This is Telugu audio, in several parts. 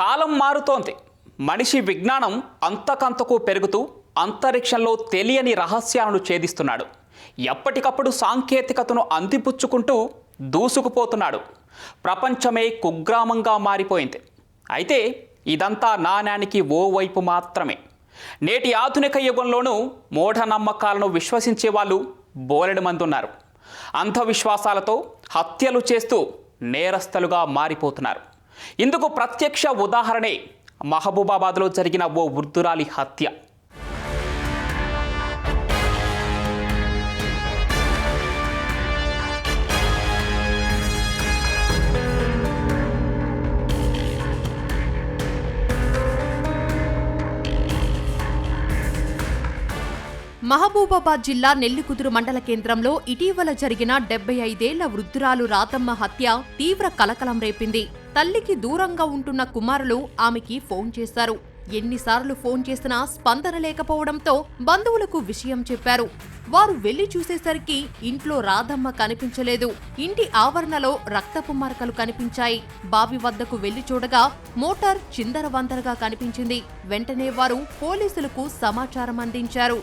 కాలం మారుతోంది. మనిషి విజ్ఞానం అంతకంతకు పెరుగుతూ అంతరిక్షంలో తెలియని రహస్యాలను ఛేదిస్తున్నాడు. ఎప్పటికప్పుడు సాంకేతికతను అందిపుచ్చుకుంటూ దూసుకుపోతున్నాడు. ప్రపంచమే కుగ్రామంగా మారిపోయింది. అయితే ఇదంతా నాణానికి ఓ వైపు మాత్రమే. నేటి ఆధునిక యుగంలోనూ మూఢనమ్మకాలను విశ్వసించే వాళ్ళు బోలెడు మంది ఉన్నారు. అంధవిశ్వాసాలతో హత్యలు చేస్తూ నేరస్తులుగా మారిపోతున్నారు. ఇందుకు ప్రత్యక్ష ఉదాహరణే మహబూబాబాద్లో జరిగిన ఓ వృద్ధురాలి హత్య. మహబూబాబాద్ జిల్లా నెల్లికుదురు మండల కేంద్రంలో ఇటీవల జరిగిన డెబ్బై ఐదేళ్ళ వృద్ధురాలు రాతమ్మ హత్య తీవ్ర కలకలం రేపింది. తల్లికి దూరంగా ఉంటున్న కుమారులు ఆమెకి ఫోన్ చేశారు. ఎన్నిసార్లు ఫోన్ చేసినా స్పందన లేకపోవడంతో బంధువులకు విషయం చెప్పారు. వారు వెళ్ళి చూసేసరికి ఇంట్లో రాధమ్మ కనిపించలేదు. ఇంటి ఆవరణలో రక్తపు మరకలు కనిపించాయి. బావి వద్దకు వెళ్ళి చూడగా మోటార్ చిందరవందరగా కనిపించింది. వెంటనే వారు పోలీసులకు సమాచారం అందించారు.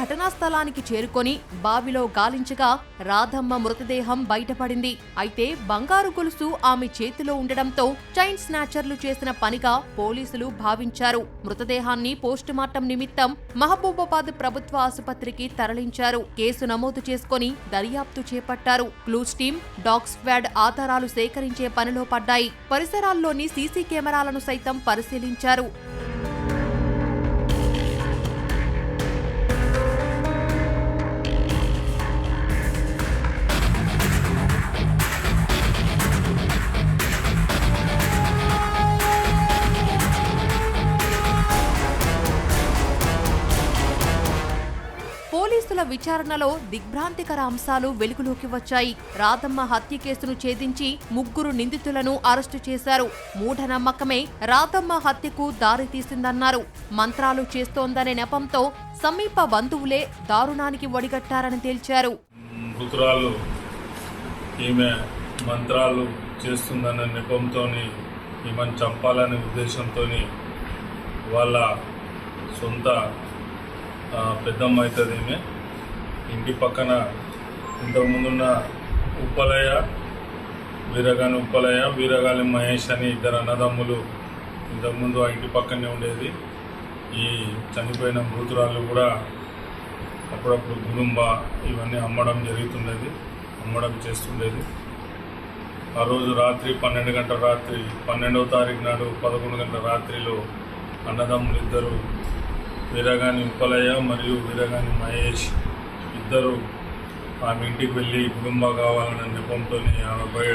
ఘటనా స్థలానికి చేరుకొని బావిలో గాలించగా రాధమ్మ మృతదేహం బయటపడింది. అయితే బంగారు గొలుసు ఆమె చేతిలో ఉండడంతో చైన్ స్నాచర్లు చేసిన పనిగా పోలీసులు భావించారు. మృతదేహాన్ని పోస్టుమార్టం నిమిత్తం మహబూబాబాద్ ప్రభుత్వ ఆసుపత్రికి తరలించారు. కేసు నమోదు చేసుకొని దర్యాప్తు చేపట్టారు. క్లూస్ టీం డాగ్ స్క్వాడ్ ఆధారాలు సేకరించే పనిలో పడ్డాయి. పరిసరాల్లోని సీసీ కెమెరాలను సైతం పరిశీలించారు. పోలీసుల విచారణలో దిగ్భ్రాంతికర అంశాలు వెలుగులోకి వచ్చాయి. రాధమ్మ హత్య కేసును ఛేదించి ముగ్గురు నిందితులను అరెస్టు చేశారు. మూఢనమ్మకమే రాధమ్మ హత్యకు దారితీసిందన్నారు. మంత్రాలు చేస్తోందనే నెపంతో సమీప బంధువులే దారుణానికి ఒడిగట్టారని తేల్చారు. మృతురాలు ఈమె మంత్రాలు చేస్తుందన్న నెపంతో ఈమెను చంపాలనే ఉద్దేశంతో వాళ్ళ సొంత పెద్దమ్మ అవుతుంది ఈమె. ఇంటి పక్కన ఇంతకుముందున్న ఉప్పలయ్య వీరగాని ఉప్పలయ్య వీరగాలి మహేష్ అని ఇద్దరు అన్నదమ్ములు ఇంతకుముందు ఆ ఇంటి పక్కనే ఉండేది. ఈ చనిపోయిన మృతురాలు కూడా అప్పుడప్పుడు గుడుంబ ఇవన్నీ అమ్మడం జరుగుతుండేది అమ్మడం చేస్తుండేది. ఆ రోజు రాత్రి పన్నెండు గంటల రాత్రి పన్నెండవ తారీఖు నాడు పదకొండు గంటల రాత్రిలో అన్నదమ్ములు ఇద్దరు వీరగాని ఉప్పలయ్య మరియు వీరగాని మహేష్ ఇద్దరు ఆమె ఇంటికి వెళ్ళి కుటుంబ కావాలన్న నెపంతో ఆమె బయ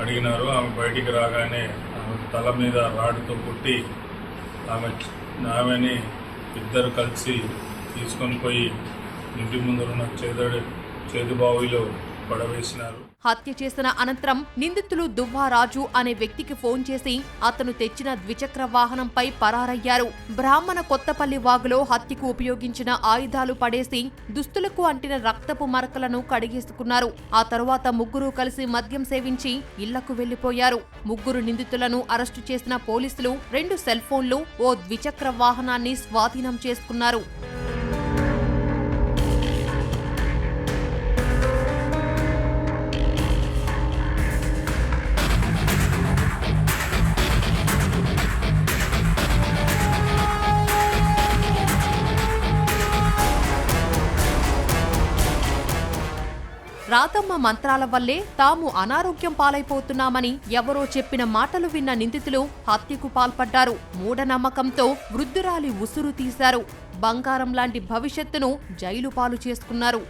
అడిగినారు. ఆమె బయటికి రాగానే ఆమె తల మీద రాడుతో కొట్టి ఆమె ఆమెని ఇద్దరు కలిసి తీసుకొని పోయి ఇంటి ముందరున్న చేదడి చేదు బావిలో హత్య చేసిన అనంతరం నిందితులు దువ్వారాజు అనే వ్యక్తికి ఫోన్ చేసి అతను తెచ్చిన ద్విచక్ర వాహనంపై పరారయ్యారు. బ్రాహ్మణ కొత్తపల్లి వాగులో హత్యకు ఉపయోగించిన ఆయుధాలు పడేసి దుస్తులకు అంటిన రక్తపు మరకలను కడిగేసుకున్నారు. ఆ తరువాత ముగ్గురు కలిసి మద్యం సేవించి ఇళ్ళకు వెళ్ళిపోయారు ముగ్గురు నిందితులను అరెస్టు చేసిన పోలీసులు రెండు సెల్ ఫోన్లు ఓ ద్విచక్ర వాహనాన్ని స్వాధీనం చేసుకున్నారు. రాతమ్మ మంత్రాల వల్లే తాము అనారోగ్యం పాలైపోతున్నామని ఎవరో చెప్పిన మాటలు విన్న నిందితులు హత్యకు పాల్పడ్డారు. మూఢనమ్మకంతో వృద్ధురాలి ఉసురు తీశారు. బంగారం లాంటి భవిష్యత్తును జైలు పాలు చేసుకున్నారు.